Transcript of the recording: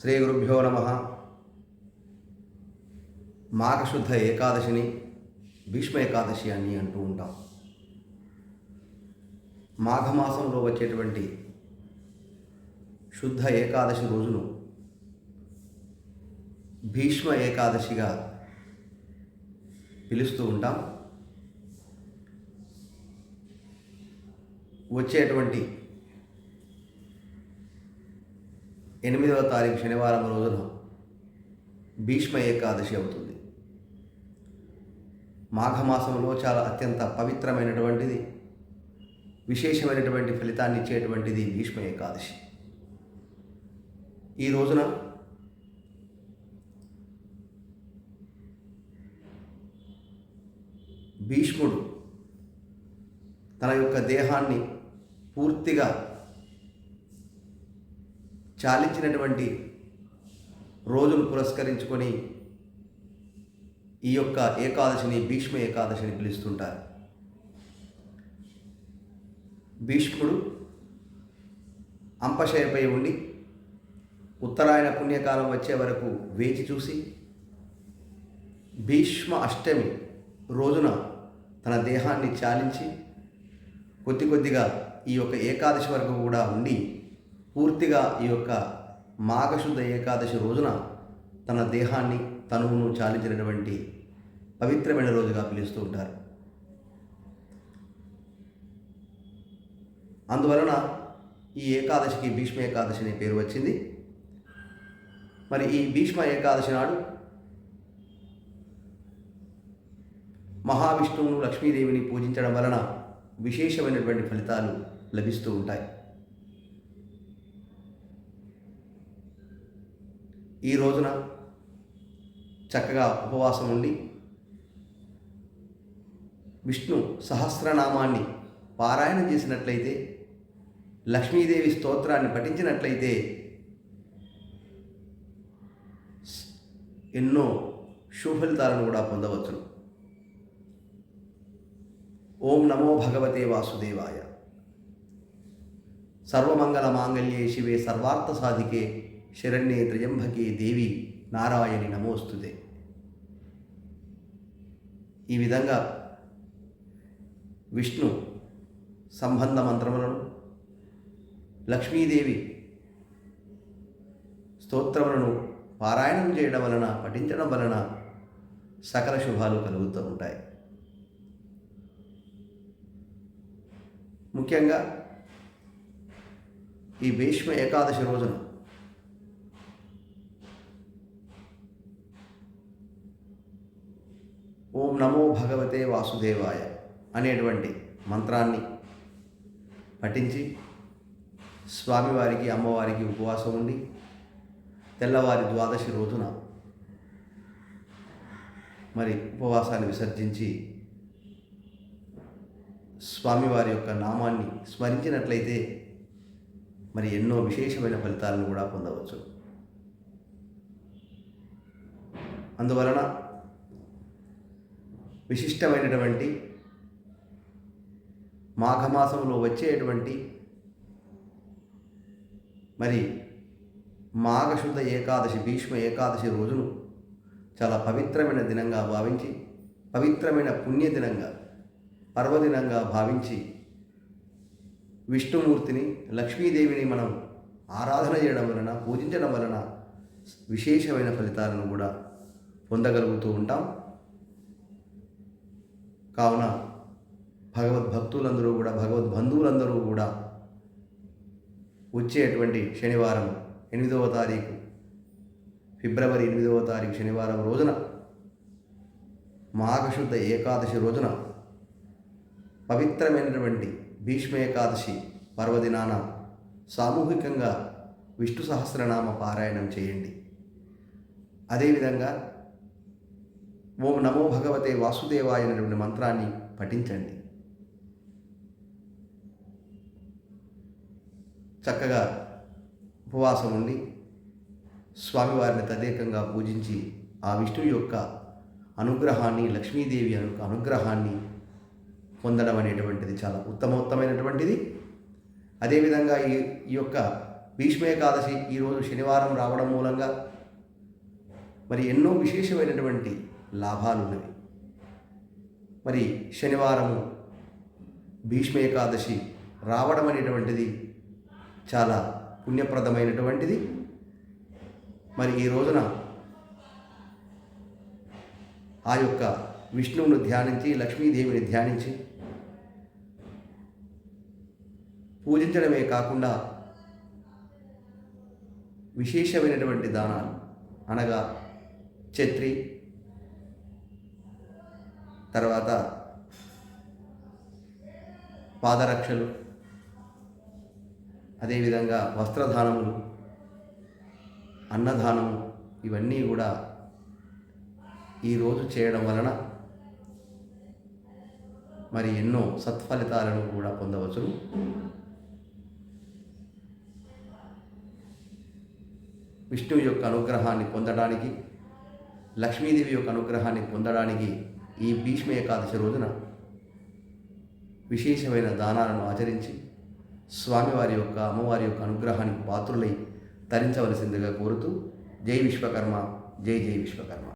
శ్రీ గురుభ్యో నమ. మాఘశుద్ధ ఏకాదశిని భీష్మ ఏకాదశి అని అంటూ ఉంటాం. మాఘమాసంలో వచ్చేటువంటి శుద్ధ ఏకాదశి రోజును భీష్మ ఏకాదశిగా పిలుస్తూ ఉంటాం. వచ్చేటువంటి ఎనిమిదవ తారీఖు శనివారం రోజున భీష్మ ఏకాదశి అవుతుంది. మాఘమాసంలో చాలా అత్యంత పవిత్రమైనటువంటిది విశేషమైనటువంటి ఫలితాన్ని ఇచ్చేటువంటిది భీష్మ ఏకాదశి. ఈ రోజున భీష్ముడు తన యొక్క దేహాన్ని పూర్తిగా చాలించినటువంటి రోజును పురస్కరించుకొని ఈ యొక్క ఏకాదశిని భీష్మ ఏకాదశిని పిలుస్తుంటారు. భీష్ముడు అంపశయపై ఉండి ఉత్తరాయణ పుణ్యకాలం వచ్చే వరకు వేచి చూసి భీష్మ అష్టమి రోజున తన దేహాన్ని చాలించి కొద్ది కొద్దిగా ఈ యొక్క ఏకాదశి వరకు కూడా ఉండి పూర్తిగా ఈ యొక్క మాఘశుద్ధ ఏకాదశి రోజున తన దేహాన్ని తనువును చాలించినటువంటి పవిత్రమైన రోజుగా పిలుస్తూ ఉంటారు. అందువలన ఈ ఏకాదశికి భీష్మ ఏకాదశి అనే పేరు వచ్చింది. మరి ఈ భీష్మ ఏకాదశి నాడు మహావిష్ణువును లక్ష్మీదేవిని పూజించడం వలన విశేషమైనటువంటి ఫలితాలు లభిస్తూ ఉంటాయి. ఈ రోజున చక్కగా ఉపవాసం ఉండి విష్ణు సహస్రనామాన్ని పారాయణం చేసినట్లయితే లక్ష్మీదేవి స్తోత్రాన్ని పఠించినట్లయితే ఎన్నో శుభఫలితాలను కూడా పొందవచ్చును. ఓం నమో భగవతే వాసుదేవాయ. సర్వమంగళ మాంగళ్యే శివే సర్వార్థ సాధికే శరణ్యే త్రయంబకే దేవి. నారాయణి నమోస్తుదే ఈ విధంగా విష్ణు సంబంధ మంత్రములను లక్ష్మీదేవి స్తోత్రములను పారాయణం చేయడం వలన పఠించడం వలన సకల శుభాలు కలుగుతూ ఉంటాయి. ముఖ్యంగా ఈ భీష్మ ఏకాదశి రోజున ఓం నమో భగవతే వాసుదేవాయ అనేటువంటి మంత్రాన్ని పఠించి స్వామివారికి అమ్మవారికి ఉపవాసం ఉండి తెల్లవారి ద్వాదశి రోజున మరి ఉపవాసాన్ని విసర్జించి స్వామివారి యొక్క నామాన్ని స్మరించినట్లయితే మరి ఎన్నో విశేషమైన ఫలితాలను కూడా పొందవచ్చు. అందువలన విశిష్టమైనటువంటి మాఘమాసంలో వచ్చేటువంటి మరి మాఘశుద్ధ ఏకాదశి భీష్మ ఏకాదశి రోజును చాలా పవిత్రమైన దినంగా భావించి పవిత్రమైన పుణ్యదినంగా పర్వదినంగా భావించి విష్ణుమూర్తిని లక్ష్మీదేవిని మనం ఆరాధన చేయడం వలన పూజించడం వలన విశేషమైన ఫలితాలను కూడా పొందగలుగుతూ ఉంటాం. కావున భగవద్భక్తులందరూ కూడా భగవద్బంధువులందరూ కూడా వచ్చేటువంటి శనివారం ఎనిమిదవ తారీఖు ఫిబ్రవరి ఎనిమిదవ తారీఖు శనివారం రోజున మాఘశుద్ధ ఏకాదశి రోజున పవిత్రమైనటువంటి భీష్మ ఏకాదశి పర్వదినాన సామూహికంగా విష్ణు సహస్రనామ పారాయణం చేయండి. అదేవిధంగా ఓం నమో భగవతే వాసుదేవాయ అనేటువంటి మంత్రాన్ని పఠించండి. చక్కగా ఉపవాసం ఉండి స్వామివారిని తదేకంగా పూజించి ఆ విష్ణువు యొక్క అనుగ్రహాన్ని లక్ష్మీదేవి యొక్క అనుగ్రహాన్ని పొందడం అనేటువంటిది చాలా ఉత్తమోత్తమైనటువంటిది. అదేవిధంగా ఈ ఈ యొక్క భీష్మ ఏకాదశి ఈరోజు శనివారం రావడం మూలంగా మరి ఎన్నో విశేషమైనటువంటి లాభాలు ఉన్నవి మరి శనివారము భీష్మ ఏకాదశి రావడం అనేటువంటిది చాలా పుణ్యప్రదమైనటువంటిది. మరి ఈ రోజున ఆ యొక్క విష్ణువును ధ్యానించి లక్ష్మీదేవిని ధ్యానించి పూజించడమే కాకుండా విశేషమైనటువంటి దానాలు అనగా ఛత్రి తర్వాత పాదరక్షలు అదేవిధంగా వస్త్రదానములు అన్నదానము ఇవన్నీ కూడా ఈరోజు చేయడం వలన మరి ఎన్నో సత్ఫలితాలను కూడా పొందవచ్చును. విష్ణువు యొక్క అనుగ్రహాన్ని పొందడానికి లక్ష్మీదేవి యొక్క అనుగ్రహాన్ని పొందడానికి ఈ భీష్మ ఏకాదశి రోజున విశేషమైన దానాలను ఆచరించి స్వామివారి యొక్క అమ్మవారి యొక్క అనుగ్రహానికి పాత్రులై తరించవలసిందిగా కోరుతూ జై విశ్వకర్మ జై జై విశ్వకర్మ.